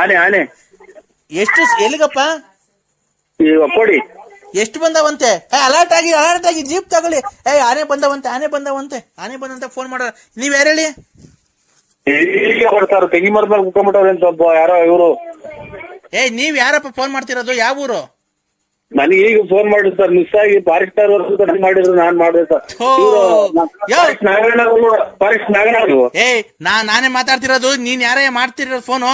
ಆನೆ ಆನೆ. ಎಷ್ಟು ಎಲ್ಲಿಗಪ್ಪ? ಈ ಒಕ್ಕೋಡಿ ಎಷ್ಟು ಬಂದವಂತೆ? ಏ ಅಲರ್ಟ್ ಆಗಿ ಅಲರ್ಟ್ ಆಗಿ ಜೀಪ್ ತಗೊಳ್ಳಿ. ಏ ಆನೆ ಬಂದವಂತೆ ಆನೆ ಬಂದವಂತೆ. ಆನೆ ಬಂದಂತ ಫೋನ್ ಮಾಡೋ. ನೀವ್ ಯಾರು ಹೇಳಿ? ಈಗ ಬರ್ತಾರ. ತೆಂಗಿ ಮರದ ಮೇಲೆ ಅಂತ ಒಬ್ಬ ಯಾರೋ ಇವರು. ಏ ನೀವ್ ಯಾರಪ್ಪ ಫೋನ್ ಮಾಡ್ತಿರೋದು? ಯಾವ ಊರು? ನನಗೆ ಈಗ ಫೋನ್ ಮಾಡಿದ್ರು ಸರ್. ಮಿಸ್ ಆಗಿ ಫಾರೆಸ್ಟರ್ ಮಾಡಿದ್ರು ನಾನ್ ಮಾಡಿದೆ ಸರ್. ಥೋ. ಯೋ. ಫಾರೆಸ್ಟ್ ನಾಗಣ್ಣ ಫಾರೆಸ್ಟ್ ನಾಗಣ್ಣ ಏ ನಾ ನಾನೇ ಮಾತಾಡ್ತಿರೋದು. ನೀನ್ ಯಾರೇ ಮಾಡ್ತಿರೋದು ಫೋನು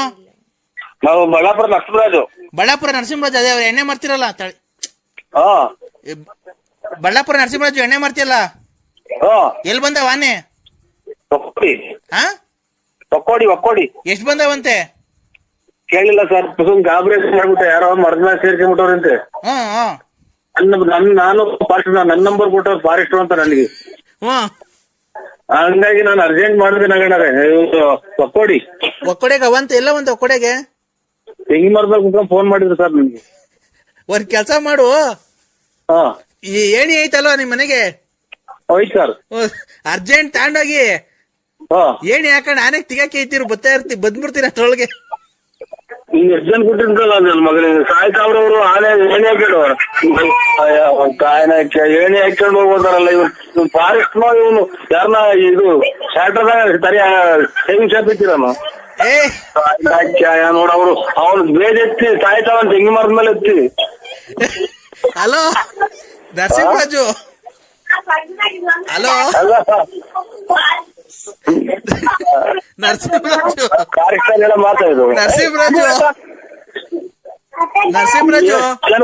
ನಾವು ಬಳ್ಳಾಪುರ ಲಕ್ಷ್ಮರಾಜು ಬಳ್ಳಾಪುರ ನರಸಿಂಹರಾಜ್ ಅದೇ ಅವ್ರು ಎಣ್ಣೆ ಮಾಡ್ತಿರಲ್ಲ ತಳಿ. ಹಾ. ಏ, ಬಳ್ಳಾಪುರ ನರಸಿಂಹರಾಜು ಎಣ್ಣೆ ಮಾಡ್ತಿಯಲ್ಲ? ಹಾ. ಎಲ್ಲಿ ಬಂದಾವ ಆನೆ ಒಕ್ಕೋಡಿ. ಹಾ? ಒಕ್ಕೋಡಿ ಒಕ್ಕೋಡಿ. ಎಷ್ಟು ಬಂದವಂತೆ? ಕೇಳಿಲ್ಲ ಸರ್ ಸುಮ್ ಗಾಬರಿ ಮಾಡ್ಬಿಟ್ಟೆ ಯಾರೋ ಮರದ್ನ ಸೇರ್ಕೊಂಡ್ಬಿಟ್ಟವ್ರಂತೆ. ಹ್ಮ್ ಹ್ಮ್ ನನ್ನ ನನ್ ನಾನು ಫಾರೆಸ್ಟ್ ನನ್ನ ನಂಬರ್ ಕೊಟ್ಟವ್ರು ಫಾರೆಸ್ಟ್ ಅಂತ ನನಗೆ. ಹ್ಮ್ ಹಂಗಾಗಿ ನಾನು ಅರ್ಜೆಂಟ್ ಮಾಡಿದೆ ನಗಣರೆ ಒಕ್ಕೋಡಿ. ಒಕ್ಕಡೆಗೆ ಅವಂತ ಎಲ್ಲ ಒಂದು ಒಕ್ಕಡೆಗೆ? ತೆಂಗಿ ಮರದಲ್ಲಿ ಕುತ್ಕೊಂಡು ಫೋನ್ ಮಾಡಿದ್ರು ಸರ್ ನಿಮ್ಗೆ. ಒಂದ್ ಕೆಲಸ ಮಾಡು. ಹಾ. ಈ ಏಣಿ ಐತಲ್ವ ನಿಮ್ ಮನೆಗೆ? ಹೋಯ್ತು ಸರ್ ಅರ್ಜೆಂಟ್ ತಗೊಂಡೋಗಿ. ಹಾ. ಏಣಿ ಹಾಕೊಂಡು ಆನೆ ತಿಗಕ್ಕೆ ಐತಿರು ಬತ್ತಾ ಇರ್ತಿ ಬಂದ್ಬಿಡ್ತೀನಿ ಅಷ್ಟ್ರೊಳಗೆ ಇನ್ನು ಅರ್ಜೆಂಟ್ ಜನ ಕೊಟ್ಟಿರ್ತಾರಲ್ಲ ನನ್ನ ಮಗನಿಗೆ ಸಾಯ್ತಾವ್ರವ್ರು ಆನೆ ಏಣಿ ಹಾಕೊಂಡು ಕಾಯಿನ ಏಣಿ ಹಾಕೊಂಡು ಹೋಗ್ಬೋದಾರಲ್ಲ ಇವ್ರು. ಫಾರೆಸ್ಟ್ ಇವನು ಯಾರನ್ನ ಇದು ಶಾಟ್ರದಾಗ ತರಿ ಸೇವಿಂಗ್ ಶಾಪ್ ಇಟ್ಟಿರನು. ಏ. ನೋಡ ಅವರು. ಅವ್ನು ಬೇಜ್ ಎತ್ತಿ ಸಾಯ್ತಾವನ್ ತೆಂಗಿ ಮರದ ಮೇಲೆ ಎತ್ತಿ? ಹಲೋ? ನರಸಿಂಹರಾಜು ಹಲೋ? ಅಲ್ಲ. ನರಸಿಂಹರಾಜು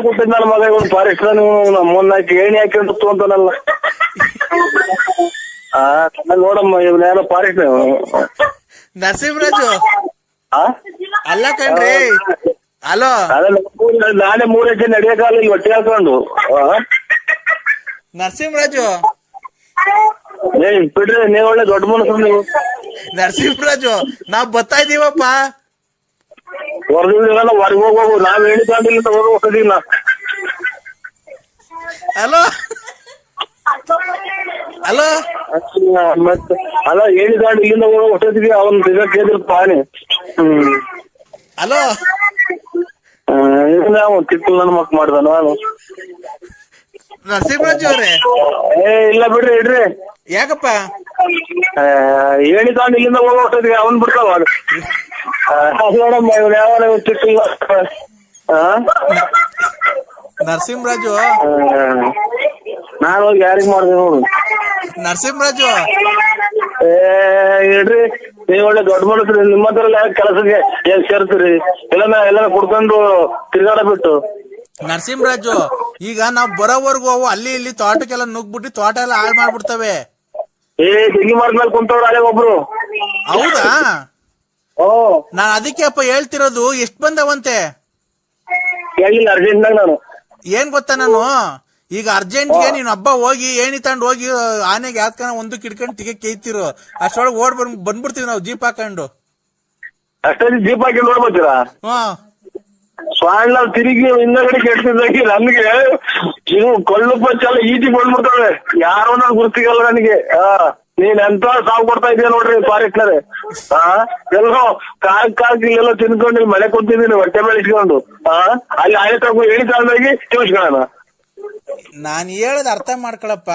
ಕೊಟ್ಟಿದ್ ನನ್ನ ಮಗ ಇವನು ಫಾರೆಸ್ಟ್ ಮೊನ್ನಾಕಿ ಏಣಿ ಹಾಕೊಂಡು ಚೆನ್ನಾಗ್ ನೋಡಮ್ಮ ಇವನೇನೋ ಫಾರೆಸ್ಟ್ ನರಸಿಂಹರಾಜು ಅಲ್ಲ ಕಣ್ರಿ. ಹಲೋ ನಾಳೆ ಮೂರ್- ಹೆಜ್ಜೆ ನಡೆಯಕ್ಕಾಗಲ್ಲ ಇಲ್ಲಿ ಹೊಟ್ಟೆ ಹಾಕೊಂಡು? ನರಸಿಂಹರಾಜು ಏ ಬಿಡ್ರಿ ನೀವ್ ಒಳ್ಳೆ ದೊಡ್ಡ ಮನಸ್ಸು ನೀವು. ನರಸಿಂಹರಾಜು ನಾವ್ ಬರ್ತಾ ಇದೀವಪ್ಪ. ಹೊರಗಿಲ್ಲ ಹೊರಗೆ ಹೋಗು ನಾವ್ ಹೇಳಿಕೊಂಡಿಲ್ಲ ಹೋಗೋದಿಲ್ಲ ಹಲೋ ಹಲೋ ಮತ್ತೆ? ಅಲ್ಲ ಹೇಳಿದಾಂಡ್ ಇಲ್ಲಿಂದ ಹೋಗೋ ಹೊಟ್ಟೋದಿಗೆ ಅವನ್ ಸಿಗಕ್ಕೆ ಎದುರು ಆನೆ ಹ್ಮ್. ಹಲೋ ನಾವು ಕಿತ್ತು ನನ್ ಮಕ್ ಮಾಡ್ದ ನಾನು. ನರಸಿಂಹರಾಜು ಅವ್ರೆ? ಏ ಇಲ್ಲ ಬಿಡ್ರಿ ಇಡ್ರಿ. ಯಾಕಪ್ಪ? ಹೇಳಿದಾಂಡ್ ಇಲ್ಲಿಂದ ಹೋಗೋ ಹೊಟ್ಟೋದಿಗೆ ಅವನ್ ಬಿಡ್ತಾವ ನೋಡಮ್ಮ ಇವ್ನು ಯಾವ ಚಿಕ್ಕಿಲ್ಲ ನರಸಿಂಹರಾಜು? ನಾನು ಹೋಗಿ ಯಾರಿಗ್ ಮಾಡ್ದೆ ನೋಡು. ನರಸಿಂಹರಾಜು? ಏ ಇಡ್ರಿ. ನೀವ್ ಒಳ್ಳೆ ದೊಡ್ಡ ಮನಸ್ರಿ ನಿಮ್ಮ ಹತ್ರ ಕೆಲಸಕ್ಕೆ ಏನ್ ಸೇರ್ತೀರಿ? ಎಲ್ಲ ಎಲ್ಲ ಕುಡ್ಕೊಂಡು ತಿರ್ಗಾಡ ಬಿಟ್ಟು. ನರಸಿಂಹರಾಜು ಈಗ ನಾವ್ ಬರೋವರ್ಗು ಅವು ಅಲ್ಲಿ ಇಲ್ಲಿ ತೋಟಕ್ಕೆಲ್ಲ ನುಗ್ಬಿಟ್ಟು ತೋಟ ಎಲ್ಲ ಹಾಳು ಮಾಡ್ಬಿಡ್ತವೆ. ಏ ಮರದ ಮೇಲೆ ಕುಂತವ್ರು ಅಲ್ಲೇ ಒಬ್ರು. ಹೌದಾ? ಓ ನಾನ್ ಅದಕ್ಕೆ ಅಪ್ಪ ಹೇಳ್ತಿರೋದು ಎಷ್ಟ್ ಬಂದವಂತೆ? ಅರ್ಜೆಂಟ್ನಾಗ ನಾನು. ಏನ್ ಗೊತ್ತಾ ನಾನು? ಈಗ ಅರ್ಜೆಂಟ್ಗೆ ನೀನ್ ಹಬ್ಬ ಹೋಗಿ ಏಣಿ ತಗೊಂಡ್ ಹೋಗಿ ಆನೆಗೆ ಯಾತ್ಕನ ಒಂದು ಕಿಡ್ಕೊಂಡು ತಿಗೆ ಕೇಯ್ತಿರು ಅಷ್ಟೊಳಗೆ ಓಡ್ ಬಂದ್ ಬಂದ್ಬಿಡ್ತೀವಿ ನಾವು ಜೀಪ್ ಹಾಕೊಂಡು. ಅಷ್ಟೊಂದು ಜೀಪ್ ಹಾಕಿ ನೋಡ್ಬೋತೀರಾ ಹ್ಮ್ ಸ್ವಾಣ ತಿರುಗಿ ಹಿಂದಗಡೆ ಕೆಡ್ತಿದ್ದಾಗಿ ನನ್ಗೆ ಇವು ಕೊಳ್ಳು ಪಚ್ಚೆಲ್ಲ ಈಟಿ ಬಂದ್ಬಿಡ್ತಾವೆ. ಯಾರೋ ನನ್ ಗುರ್ತಿಗಲ್ಲ ನನಗೆ. ಆ ನೀನ್ ಎಂತ ಸಾವು ಕೊಡ್ತಾ ಇದೀಯ ನೋಡ್ರಿ ಫಾರೆಸ್ಟ್ನರೆ ಆ ಎಲ್ಲೋ ಕಾಕ್ ಕಾಕ್ ಇಲ್ಲೆಲ್ಲ ತಿನ್ಕೊಂಡು ಮಳೆ ಕೂತಿದ್ದೀನಿ ಹೊಟ್ಟೆ ಬೆಳೆಸ್ಕೊಂಡು ಆ ಅಲ್ಲಿ ಆಯ್ತು ಹೇಳಿ ತಗೊಂಡೋಗಿ ತಿಳಿಸ್ಕೊಳ್ಳೋಣ ನಾನ್ ಹೇಳದ್ ಅರ್ಥ ಮಾಡ್ಕೊಳಪ್ಪ